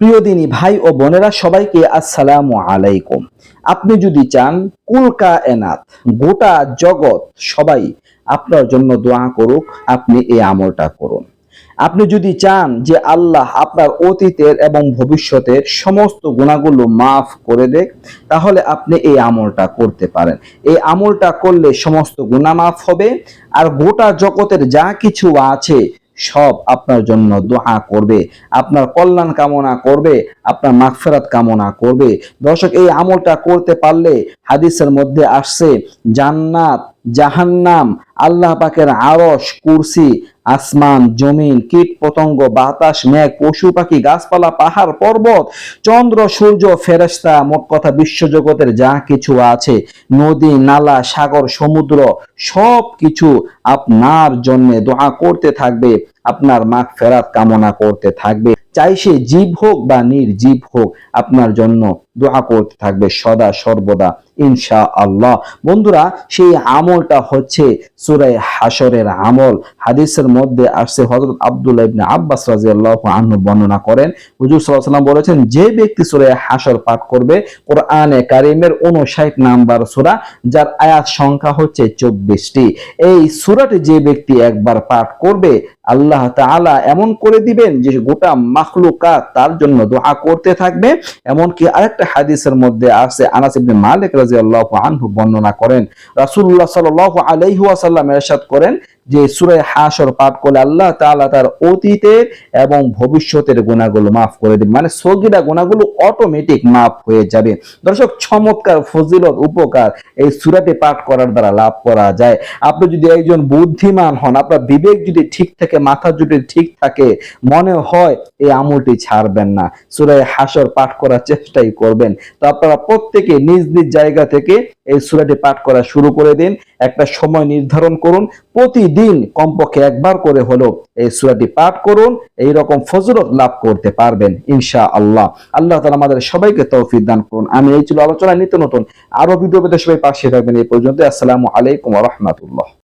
প্রিয় দিনী ভাই ও বোনেরা, সবাইকে আসসালামু আলাইকুম। আপনি যদি চান, কুলকা এনাথ, গোটা জগৎ সবাই আপনার জন্য দোয়া করুক, আপনি এই আমলটা করুন। আপনি যদি চান যে আল্লাহ আপনার অতীতের এবং ভবিষ্যতের সমস্ত গুণাগুলো মাফ করে দেখ তাহলে আপনি এই আমলটা করতে পারেন। এই আমলটা করলে সমস্ত গুণা মাফ হবে, আর গোটা জগতের যা কিছু আছে সব আপনার জন্য দোয়া করবে, আপনার কল্যাণ কামনা করবে, আপনার মাগফেরাত কামনা করবে। দর্শক, এই আমলটা করতে পারলে হাদিসের মধ্যে আসছে, জান্নাত, জাহান্নাম, আল্লাহ পাকের আরশ, কুরসি আসমান, জমিন, কীট, পতঙ্গ, বাতাস, মেঘ, পশু, পাখি, গাছপালা, পাহাড়, পর্বত, চন্দ্র, সূর্য, ফেরেশতা, মোট কথা বিশ্বজগতের যা কিছু আছে, নদী, নালা, সাগর, সমুদ্র সব কিছু আপনার জন্যে দোয়া করতে থাকবে। আপনার মাগ ফেরাত কামনা করতে থাকবে। চাই সে জীব হোক বা নির্জীব হোক, আপনার জন্য দোয়া করতে থাকবে সদা সর্বদা ইনশা আল্লাহ বন্ধুরা, সেই আমলটা হচ্ছে সুরাই হাসরের আমল। হাদিসের মধ্যে আসছে, হযরত আব্দুল্লাহ ইবনে আব্বাস রাদিয়াল্লাহু আনহু বর্ণনা করেন। হুজুর আলাইহি সাল্লাম বলেছেন, যে ব্যক্তি সূরা হাসর পাঠ করবে, কোরআনে কারিমের 59 নাম্বার সূরা, যার আয়াত সংখ্যা হচ্ছে 24টি এই সূরাটি যে ব্যক্তি একবার পাঠ করবে আল্লাহ তাআলা এমন করে দিবেন যে গোটা মাখলুকাত তার জন্য দোয়া করতে থাকবে। এমনকি আরেকটা হাদিসের মধ্যে আছে, আনাস ইবনে মালিক রাদিয়াল্লাহু আনহু বর্ণনা করেন। রাসূলুল্লাহ সাল্লাল্লাহু আলাইহি ওয়াসাল্লাম ইরশাদ করেন যে সূরা হাসর পাঠ করলে আল্লাহ তাআলা তার অতীতের এবং ভবিষ্যতের গুণাগুলো মাফ করে দিবেন। মানে সগীরা গুণাগুলো অটোমেটিক মাফ হয়ে যাবে। দর্শক, চমৎকার ফজিলত, উপকার এই সূরাটি পাঠ করার দ্বারা লাভ করা যায়। আপনি যদি একজন বুদ্ধিমান হন, আপনার বিবেক যদি ঠিক থাকে মাথা যদি ঠিক থাকে, মনে হয় এই আমলটি ছাড়বেন না। সূরা হাসর পাঠ করার চেষ্টাই করবেন। তো আপনারা প্রত্যেকে নিজ নিজ জায়গা থেকে এই সূরাটি পাঠ করা শুরু করে দিন। একটা সময় নির্ধারণ করুন। প্রতিদিন কমপক্ষে একবার করে হলো এই সূরাটি পাঠ করুন। এই রকম ফজরত লাভ করতে পারবেন ইনশা আল্লাহ আল্লাহ তাআলা আমাদের সবাইকে তৌফিক দান করুন। আমি এই ছিল আলোচনা নিত্য নতুন আরও ভিডিও পেতে সবাই পাশে থাকবেন। এই পর্যন্ত আসসালামু আলাইকুম রাহমাতুল্লাহ।